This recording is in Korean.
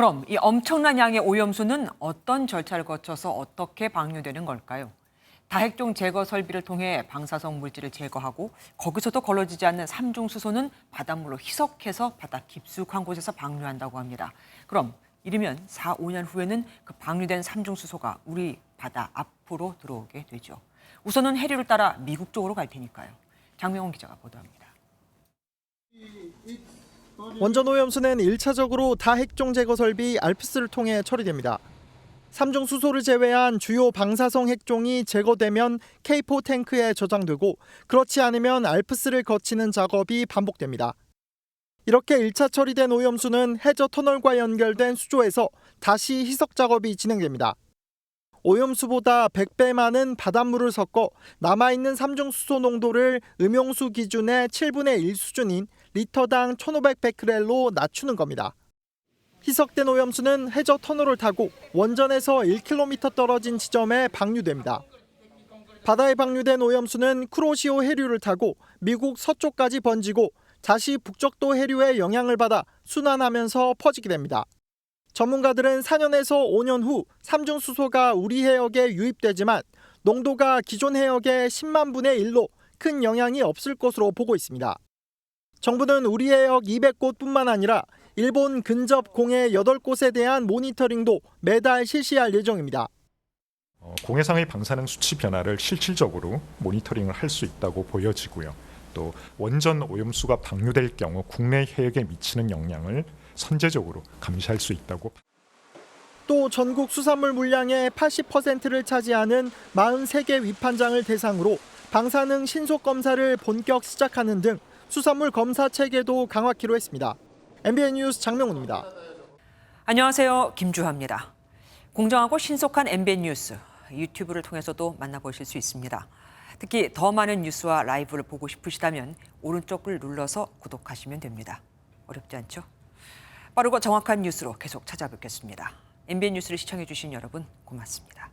그럼 이 엄청난 양의 오염수는 어떤 절차를 거쳐서 어떻게 방류되는 걸까요? 다핵종 제거 설비를 통해 방사성 물질을 제거하고 거기서도 걸러지지 않는 삼중 수소는 바닷물로 희석해서 바다 깊숙한 곳에서 방류한다고 합니다. 그럼 이르면 4, 5년 후에는 그 방류된 삼중 수소가 우리 바다 앞으로 들어오게 되죠. 우선은 해류를 따라 미국 쪽으로 갈 테니까요. 장명훈 기자가 보도합니다. 원전 오염수는 1차적으로 다핵종 제거 설비 알프스를 통해 처리됩니다. 삼중 수소를 제외한 주요 방사성 핵종이 제거되면 K4 탱크에 저장되고 그렇지 않으면 알프스를 거치는 작업이 반복됩니다. 이렇게 1차 처리된 오염수는 해저 터널과 연결된 수조에서 다시 희석 작업이 진행됩니다. 오염수보다 100배 많은 바닷물을 섞어 남아있는 삼중 수소 농도를 음용수 기준의 7분의 1 수준인 리터당 1,500베크렐로 낮추는 겁니다. 희석된 오염수는 해저 터널을 타고 원전에서 1km 떨어진 지점에 방류됩니다. 바다에 방류된 오염수는 쿠로시오 해류를 타고 미국 서쪽까지 번지고 다시 북적도 해류의 영향을 받아 순환하면서 퍼지게 됩니다. 전문가들은 4년에서 5년 후 삼중수소가 우리 해역에 유입되지만 농도가 기존 해역의 10만 분의 1로 큰 영향이 없을 것으로 보고 있습니다. 정부는 우리 해역 200곳뿐만 아니라 일본 근접 공해 8곳에 대한 모니터링도 매달 실시할 예정입니다. 어, 공해상의 방사능 수치 변화를 실질적으로 모니터링을 할 수 있다고 보여지고요. 또 원전 오염수가 방류될 경우 국내 해역에 미치는 영향을 선제적으로 감시할 수 있다고 또 전국 수산물 물량의 80%를 차지하는 43개 위판장을 대상으로 방사능 신속 검사를 본격 시작하는 등 수산물 검사 체계도 강화키로 했습니다. MBN 뉴스 장명훈입니다. 안녕하세요. 김주하입니다. 공정하고 신속한 MBN 뉴스 유튜브를 통해서도 만나보실 수 있습니다. 특히 더 많은 뉴스와 라이브를 보고 싶으시다면 오른쪽을 눌러서 구독하시면 됩니다. 어렵지 않죠? 빠르고 정확한 뉴스로 계속 찾아뵙겠습니다. MBN 뉴스를 시청해 주신 여러분 고맙습니다.